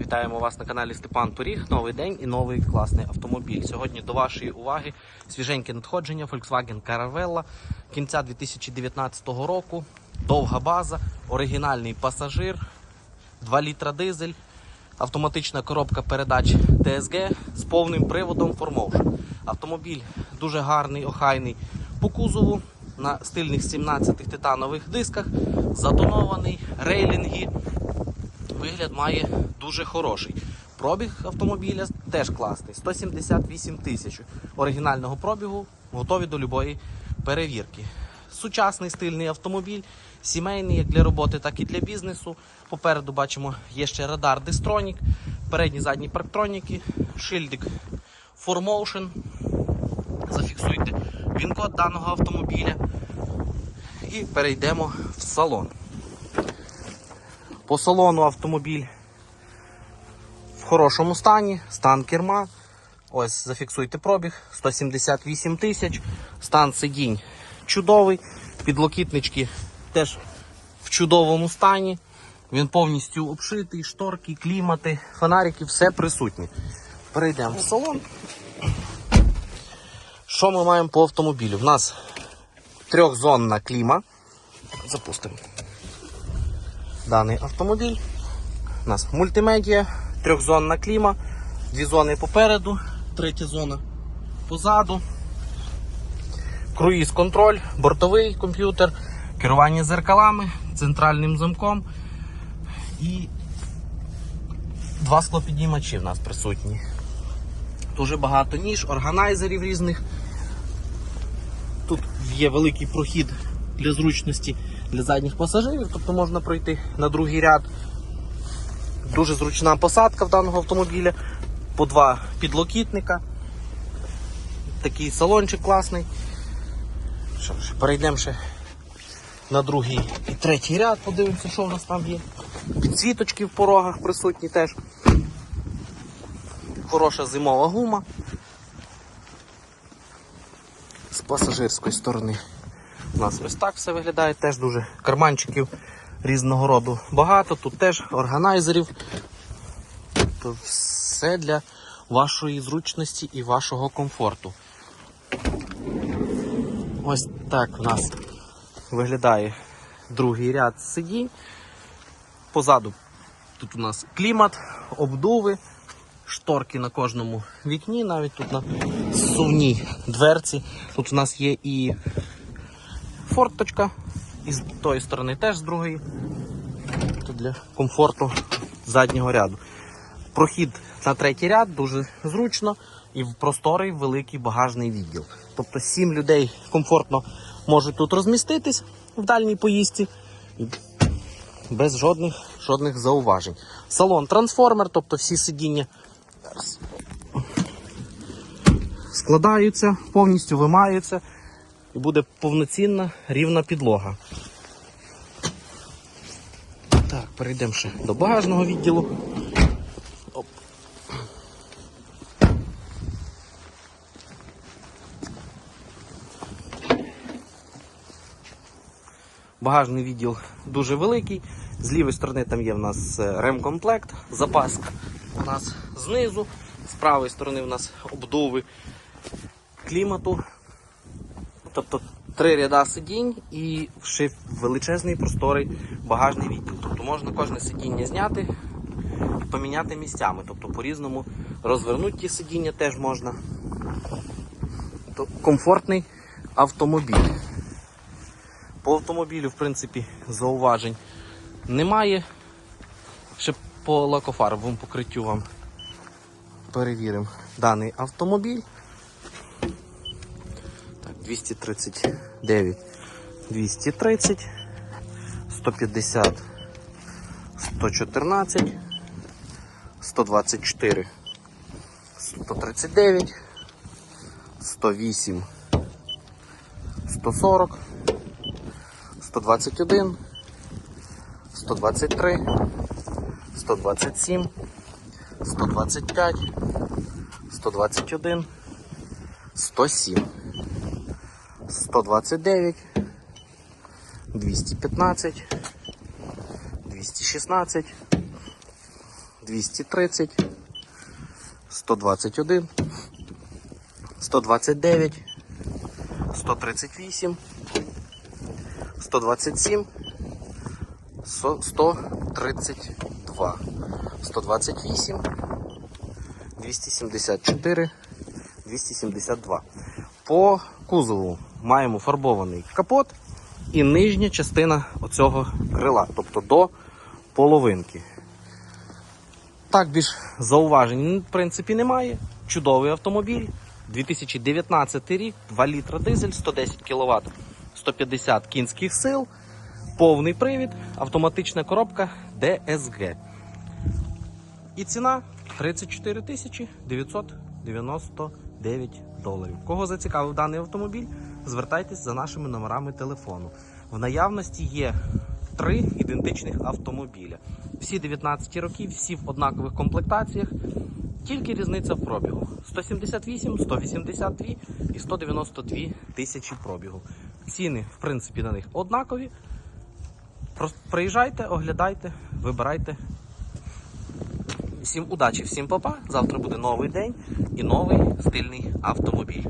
Вітаємо вас на каналі Степан Поріг. Новий день і новий класний автомобіль. Сьогодні до вашої уваги свіженьке надходження Volkswagen Caravella кінця 2019 року. Довга база, оригінальний пасажир, 2 літра дизель, автоматична коробка передач DSG з повним приводом 4Motion. Автомобіль дуже гарний, охайний по кузову на стильних 17 титанових дисках, затонований, рейлінги. Вигляд має дуже хороший. Пробіг автомобіля теж класний. 178 тисяч оригінального пробігу, готові до любої перевірки. Сучасний стильний автомобіль, сімейний як для роботи, так і для бізнесу. Попереду бачимо є ще радар Distronік, передні задні парктроніки, шильдик 4Motion. Зафіксуйте він-код даного автомобіля. І перейдемо в салон. По салону автомобіль в хорошому стані, стан керма. Ось зафіксуйте пробіг 178 тисяч. Стан сидінь чудовий. Підлокітнички теж в чудовому стані. Він повністю обшитий, шторки, клімати, фонарики, все присутнє. Перейдемо в салон. Що ми маємо по автомобілю? У нас трьохзонна кліма. Запустимо даний автомобіль. У нас мультимедіа, трьохзонна кліма, дві зони попереду, третя зона позаду. Круїз контроль, бортовий комп'ютер, керування зеркалами, центральним замком і два склопідіймачі в нас присутні. Дуже багато ніж, органайзерів різних. Тут є великий прохід для зручності для задніх пасажирів, тобто можна пройти на другий ряд. Дуже зручна посадка в даного автомобіля, по два підлокітника. Такий салончик класний. Що ж, перейдемо ще на другий і третій ряд, подивимося, що в нас там є. Підсвіточки в порогах присутні теж. Хороша зимова гума. З пасажирської сторони. У нас ось так все виглядає, теж дуже карманчиків різного роду багато. Тут теж органайзерів. Тобто все для вашої зручності і вашого комфорту. Ось так у нас виглядає другий ряд сидінь. Позаду тут у нас клімат, обдуви, шторки на кожному вікні, навіть тут на сувній дверці. Тут у нас є і форточка, і з тої сторони теж з другої. Тут для комфорту заднього ряду. Прохід на третій ряд дуже зручно і в просторий великий багажний відділ. Тобто сім людей комфортно можуть тут розміститись в дальній поїздці без жодних, жодних зауважень. Салон трансформер, тобто всі сидіння складаються, повністю вимаються і буде повноцінна рівна підлога. Так, перейдемо ще до багажного відділу. Оп. Багажний відділ дуже великий. З лівої сторони там є в нас е, ремкомплект, запаска у нас знизу, з правої сторони у нас обдуви клімату. Тобто три ряда сидінь і ще величезний просторий багажний відділ. Тобто можна кожне сидіння зняти і поміняти місцями. Тобто по-різному розвернути ті сидіння теж можна. Тобто комфортний автомобіль. По автомобілю, в принципі, зауважень немає. Ще по лакофарбовому покриттю вам перевіримо даний автомобіль. Так, 239, 230, 150, 114, 124, 139, 108, 140, 121, 123, 127, 125, 121, 107. 129, 215, 216, 230, 121, 129, 138, 127, 132, 128, 274, 272. По кузову маємо фарбований капот і нижня частина оцього крила, тобто до половинки. Так більш зауважень, в принципі, немає. Чудовий автомобіль. 2019 рік, 2 літра дизель, 110 кВт, 150 кінських сил, повний привід, автоматична коробка DSG. І ціна 34 тисячі 999 доларів. Кого зацікавив даний автомобіль, звертайтесь за нашими номерами телефону. В наявності є три ідентичних автомобіля. Всі 19 роки, всі в однакових комплектаціях. Тільки різниця в пробігу: 178, 182 і 192 тисячі пробігу. Ціни, в принципі, на них однакові. Приїжджайте, оглядайте, вибирайте. Всім удачі, всім папа. Завтра буде новий день і новий стильний автомобіль.